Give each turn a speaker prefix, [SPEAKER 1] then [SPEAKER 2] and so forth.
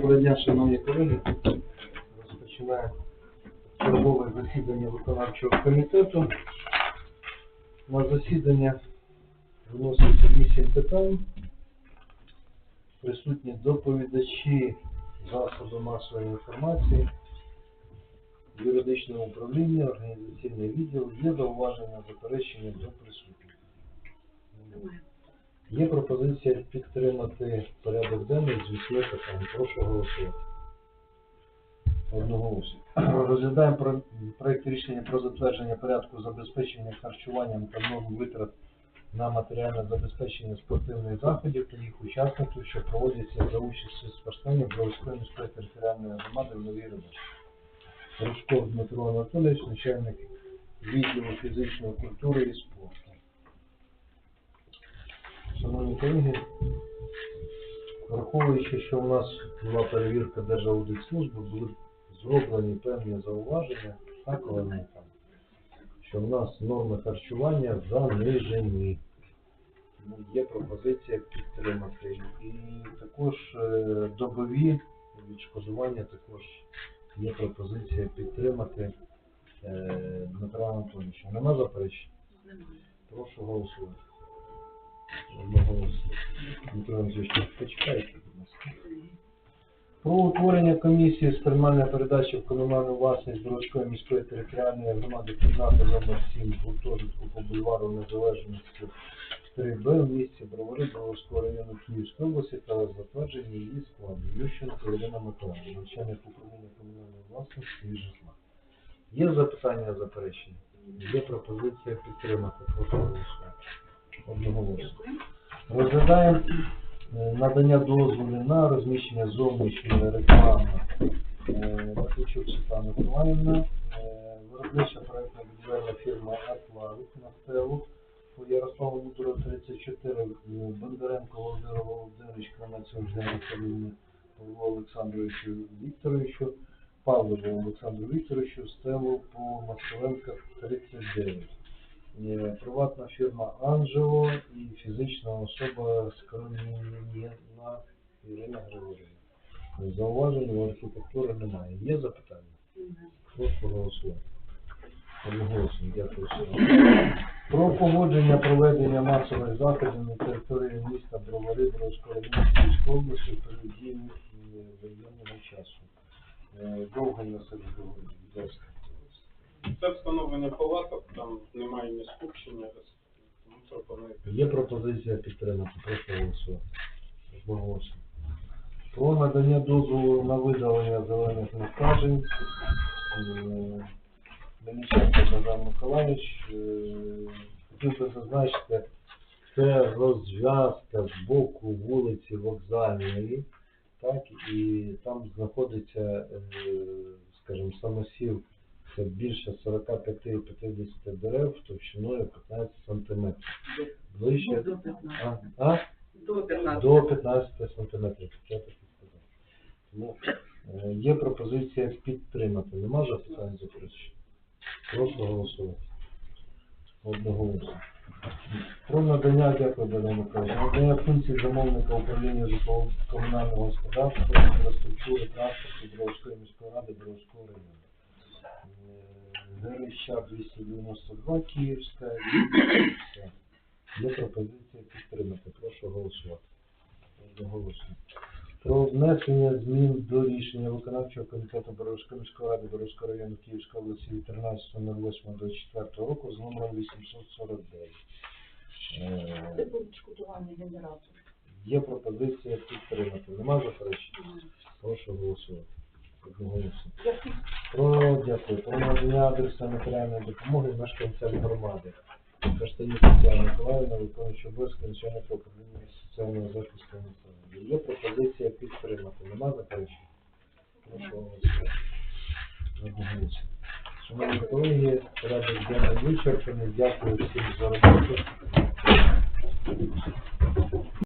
[SPEAKER 1] Доброго дня, шановні колеги. Розпочинаємо чергове засідання виконавчого комітету. На засідання виноситься 8 питань. Присутні доповідачі засобу масової інформації, юридичне управління, організаційний відділ. Є зауваження, заперечення до присутніх. Є пропозиція підтримати порядок денний з вісьми питань. Прошу голосувати. Одноголосно. Розглядаємо про- проект рішення про затвердження порядку забезпечення харчуванням та норм витрат на матеріальне забезпечення спортивних заходів та їх учасників, що проводяться за участю спортсменів Бровської міської територіальної громади в Новій Робочі. Рушков Дмитро Анатолійович, начальник відділу фізичної культури і спорту. Шановні колеги, враховуючи, що у нас була перевірка Держаудитслужби, були зроблені певні зауваження, так, Олена, що в нас норми харчування занижені. Тому є пропозиція підтримати. І також е, добові відшкодування також є пропозиція підтримати е, Дмитра Анатолійовича. Нема заперечень? Прошу голосувати. Анатолійович, почекайте, будь ласка. Про утворення комісії з приймальної передачі в комунальну власність Дорожкої міської територіальної громади кімнати номер 7 гуртожитку по бульвару Незалежності 3Б в місті Бровари Броварського району Київської області та затвердження її складу. Ющенко Ірина Миколаївна, начальник управління комунальної власності і житла. Є запитання, заперечення? Є пропозиція підтримати. Прошу голосувати. Одноголосно. Розглядаємо надання дозволу на розміщення зовнішньої реклами. Е, Матвійчук Світлана Миколаївна, е, виробнича проектна будівельна фірма Атлант Нафтелу по Ярославу Мудру 34, е, Бондаренко Володимир Володимирович, Крамець Ольга Михайлівна, Павло Олександровичу Вікторовичу, Павлову Олександру Вікторовичу, Стелу по Москаленка 39. Приватна фірма Анджело і фізична особа Скромніна Ірина Григорівна. Зауважень у архітектури немає. Є запитання? Прошу голосувати. Одноголосно, дякую. всім. Про погодження проведення масових заходів на території міста Бровари району області дії е, воєнного часу. Е, Довго не Григорівна, будь ласка.
[SPEAKER 2] Це встановлення палаток, там немає ні скупчення, тому пропоную
[SPEAKER 1] Є пропозиція підтримати, прошу голосувати. Одноголосно. Про надання дозволу на видалення зелених насаджень. Е, Мельниченко Богдан Миколаївич. Е, Хотів би зазначити, це розв'язка з боку вулиці Вокзальної, так, і там знаходиться, е, скажімо, самосів, це більше 45-50 дерев товщиною 15 сантиметрів. Ближче
[SPEAKER 3] До 15.
[SPEAKER 1] а, а?
[SPEAKER 3] До 15.
[SPEAKER 1] до 15 сантиметрів. Я так сказав. Тому е, є пропозиція підтримати. Нема запитань заперечень? Прошу голосувати. Одноголосно. Про надання, дякую, Данило Миколаївич, надання функцій замовника управління житлово-комунального господарства, інфраструктури, транспорту Бровської міської ради Бровського району. Герища 292 Київська. Є пропозиція підтримати. Прошу голосувати. Одноголосно. Про внесення змін до рішення виконавчого комітету Боровської міської ради Боровського району Київської області від 13.08.24 року з номером 849. Е,
[SPEAKER 3] Це буде відшкодування генератору.
[SPEAKER 1] Є пропозиція підтримати. Нема заперечень? Прошу голосувати. Одноголосно. Про. Про надання адресної матеріальної допомоги мешканцям громади. Каштанів Тетяна Миколаївна, виконуючи обов'язки начальника управління соціального захисту населення. Є пропозиція підтримати. Нема заперечень? Прошу голосувати. Шановні колеги, порядок денний вичерпаний. Дякую всім за роботу.